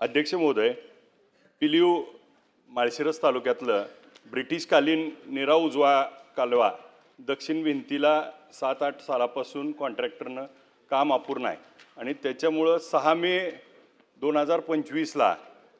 अध्यक्ष महोदय पिलिव माळशिरस तालुक्यातलं ब्रिटिशकालीन निरा उजवा कालवा दक्षिण भिंतीला सात आठ सालापासून कॉन्ट्रॅक्टरनं काम अपूर्ण आहे. आणि त्याच्यामुळं सहा मे दोन हजार पंचवीसला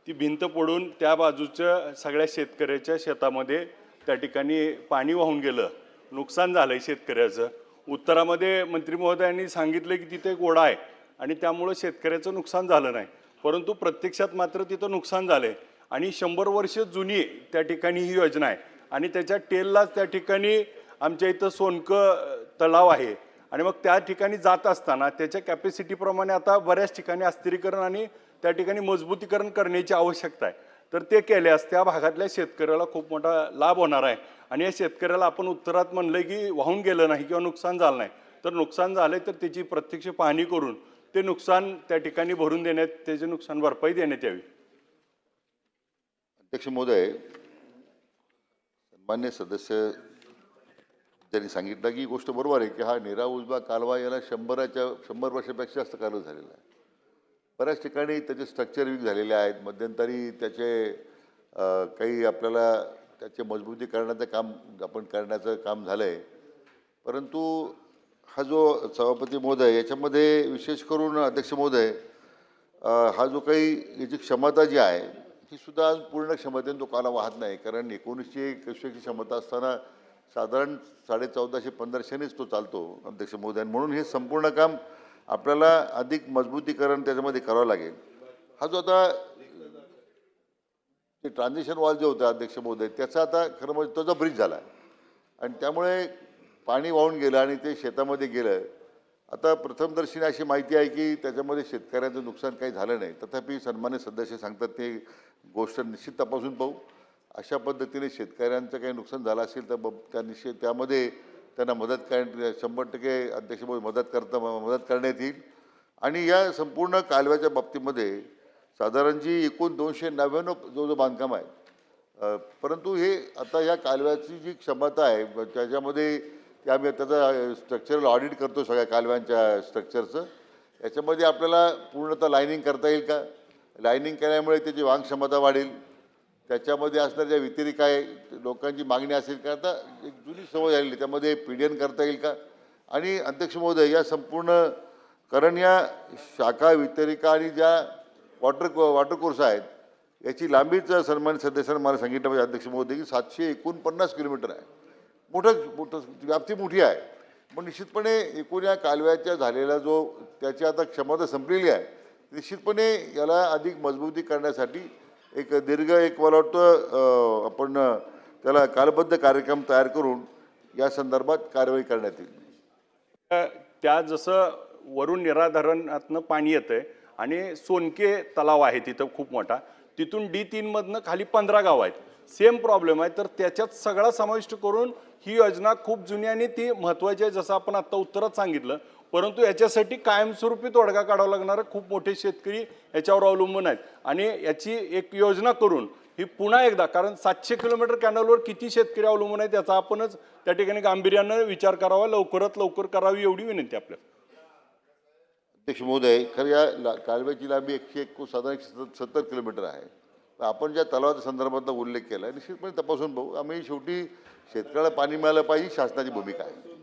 ती भिंत पडून त्या बाजूच्या सगळ्या शेतकऱ्याच्या शेतामध्ये त्या ठिकाणी पाणी वाहून गेलं. नुकसान झालं आहे शेतकऱ्याचं. उत्तरामध्ये मंत्री महोदयांनी सांगितलं की तिथे एक ओढा आहे आणि त्यामुळं शेतकऱ्याचं नुकसान झालं नाही. परंतु प्रत्यक्षात मात्र तिथं नुकसान झालं आहे आणि शंभर वर्ष जुनी त्या ठिकाणी ही योजना आहे. आणि त्याच्या टेललाच त्या ठिकाणी आमच्या इथं सोनकं तलाव आहे. आणि मग त्या ठिकाणी जात असताना त्याच्या कॅपॅसिटीप्रमाणे आता बऱ्याच ठिकाणी अस्थिरीकरण आणि त्या ठिकाणी मजबूतीकरण करण्याची आवश्यकता आहे. तर ते केल्यास त्या भागातल्या शेतकऱ्याला खूप मोठा लाभ होणार आहे. आणि या शेतकऱ्याला आपण उत्तरात म्हणलं की वाहून गेलं नाही किंवा नुकसान झालं नाही. तर नुकसान झालं तर त्याची प्रत्यक्ष पाहणी करून ते नुकसान त्या ठिकाणी भरून देण्यात त्याचे नुकसान भरपाई देण्यात यावी. अध्यक्ष महोदय सन्मान्य सदस्य त्यांनी सांगितलं की गोष्ट बरोबर आहे की हा निरा उजवा कालवा याला शंभराच्या शंभर वर्षापेक्षा जास्त कालवा झालेला आहे. बऱ्याच ठिकाणी त्याचे स्ट्रक्चर वीक झालेले आहेत. मध्यंतरी त्याचे काही आपल्याला त्याचे मजबूती करण्याचं काम आपण करण्याचं काम झालं आहे परंतु हा जो सभापती महोदय याच्यामध्ये विशेष करून अध्यक्ष महोदय हा जो काही याची क्षमता जी आहे ही सुद्धा पूर्ण क्षमतेने तो काला वाहत नाही. कारण एकोणीसशे एकशेची क्षमता असताना साधारण साडे चौदाशे पंधराशेनेच तो चालतो अध्यक्ष महोदय. म्हणून हे संपूर्ण काम आपल्याला अधिक मजबूतीकरण त्याच्यामध्ये करावं लागेल. हा जो आता ते ट्रान्झिशन वॉल जे होतं अध्यक्ष महोदय त्याचा आता खरं म्हणजे तो जो ब्रिज झाला आणि त्यामुळे पाणी वाहून गेलं आणि ते शेतामध्ये गेलं. आता प्रथमदर्शनी अशी माहिती आहे की त्याच्यामध्ये शेतकऱ्यांचं नुकसान काही झालं नाही. तथापि सन्मान्य सदस्य सांगतात ते गोष्ट निश्चित तपासून पाहू. अशा पद्धतीने शेतकऱ्यांचं काही नुकसान झालं असेल तर ब- त्या निश्चित त्यामध्ये त्यांना मदत करण्या शंभर टक्के अध्यक्ष मदत करता मदत करण्यात येईल. आणि या संपूर्ण कालव्याच्या बाबतीमध्ये साधारण जी एकूण दोनशे नव्याण्णव जो जो बांधकाम आहे परंतु हे आता या कालव्याची जी क्षमता आहे त्याच्यामध्ये ते आम्ही त्याचं स्ट्रक्चरल ऑडिट करतो सगळ्या कालव्यांच्या स्ट्रक्चरचं याच्यामध्ये आपल्याला पूर्णतः लायनिंग करता येईल का? लायनिंग केल्यामुळे त्याची वांग क्षमता वाढेल. त्याच्यामध्ये असणाऱ्या ज्या व्यतिरिक आहे लोकांची मागणी असेल का? आता एक जुनी सवय झालेली त्यामध्ये पीडीएन करता येईल का? आणि अध्यक्ष महोदय या संपूर्ण कारण या शाखा वितरिका आणि ज्या वॉटर वॉटर कोर्स आहेत याची लांबीच सन्मानित सदस्यांना मला सांगितलं पाहिजे अध्यक्ष महोदय की सातशे एकोणपन्नास किलोमीटर आहे. मोठं मोठं व्याप्ती मोठी आहे. पण निश्चितपणे एकूण या कालव्याच्या झालेला जो त्याची आता क्षमता संपलेली आहे निश्चितपणे याला अधिक मजबूती करण्यासाठी एक दीर्घ एक मला वाटतं आपण त्याला कालबद्ध कार्यक्रम तयार करून या संदर्भात कारवाई करण्यात येईल. त्या जसं वरून निराधरणातनं पाणी येतं आहे आणि सोनके तलाव आहे तिथं खूप मोठा तिथून डी तीनमधनं खाली पंधरा गाव आहेत. सेम प्रॉब्लेम आहे. तर त्याच्यात सगळा समाविष्ट करून ही योजना खूप जुनी आणि ती महत्त्वाची आहे. जसं आपण आत्ता उत्तरात सांगितलं. परंतु याच्यासाठी कायमस्वरूपी तोडगा काढावा लागणारे खूप मोठे शेतकरी याच्यावर अवलंबून आहेत. आणि याची एक योजना करून ही पुन्हा एकदा कारण सातशे किलोमीटर कॅनलवर किती शेतकरी अवलंबून आहेत याचा आपणच त्या ठिकाणी गांभीर्यानं विचार करावा. लवकरात लवकर करावी एवढी विनंती आपल्याला. अध्यक्ष महोदय खरं या ला कालव्याची लांबी एकशे एक साधारण एकशे सत्तर सत्तर किलोमीटर आहे. आपण ज्या तलावाच्या संदर्भातला उल्लेख केला आहे निश्चितपणे तपासून पाहू आम्ही शेवटी शेतकऱ्याला पाणी मिळालं पाहिजे शासनाची भूमिका आहे.